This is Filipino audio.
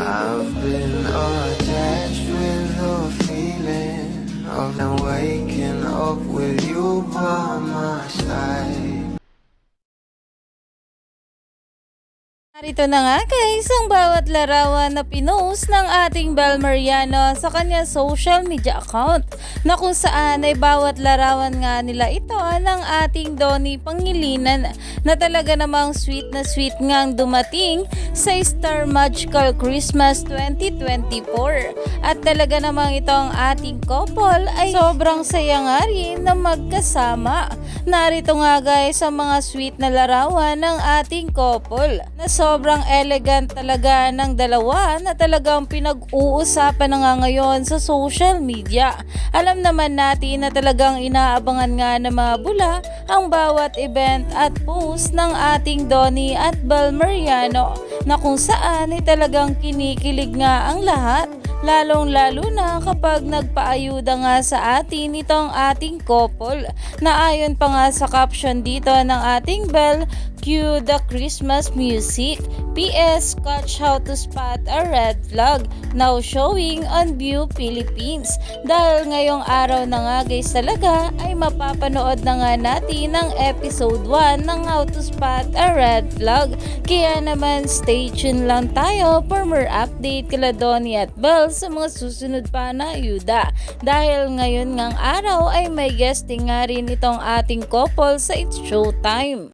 I've been attached with the feeling of now waking up with you by my side. Narito na nga guys ang bawat larawan na pinost ng ating Bel Mariano sa kanyang social media account na kung saan ay bawat larawan nga nila ito ng ating Donnie Pangilinan na talaga namang sweet na sweet ngang dumating sa Star Magical Christmas 2024 at talaga namang itong ating couple ay sobrang saya nga rin na magkasama. Narito nga guys ang mga sweet na larawan ng ating couple na sobrang elegant talaga ng dalawa na talagang pinag-uusapan na nga ngayon sa social media. Alam naman natin na talagang inaabangan nga ng mga bula ang bawat event at post ng ating Donnie at Bel Mariano na kung saan ay talagang kinikilig nga ang lahat lalong lalo na kapag nagpaayuda nga sa atin itong ating couple. Na ayon pa nga sa caption dito ng ating bell cue the Christmas music. PS catch how to spot a red flag. Now showing on View Philippines. Dahil ngayong araw na nga guys talaga ay mapapanood na nga natin ang episode 1 ng how to spot a red flag. Kaya naman stay tuned lang tayo for more update kila Donnie at Belle sa mga susunod pa na ayuda. Dahil ngayon ngang araw ay may guesting nga rin itong ating couple sa It's Showtime.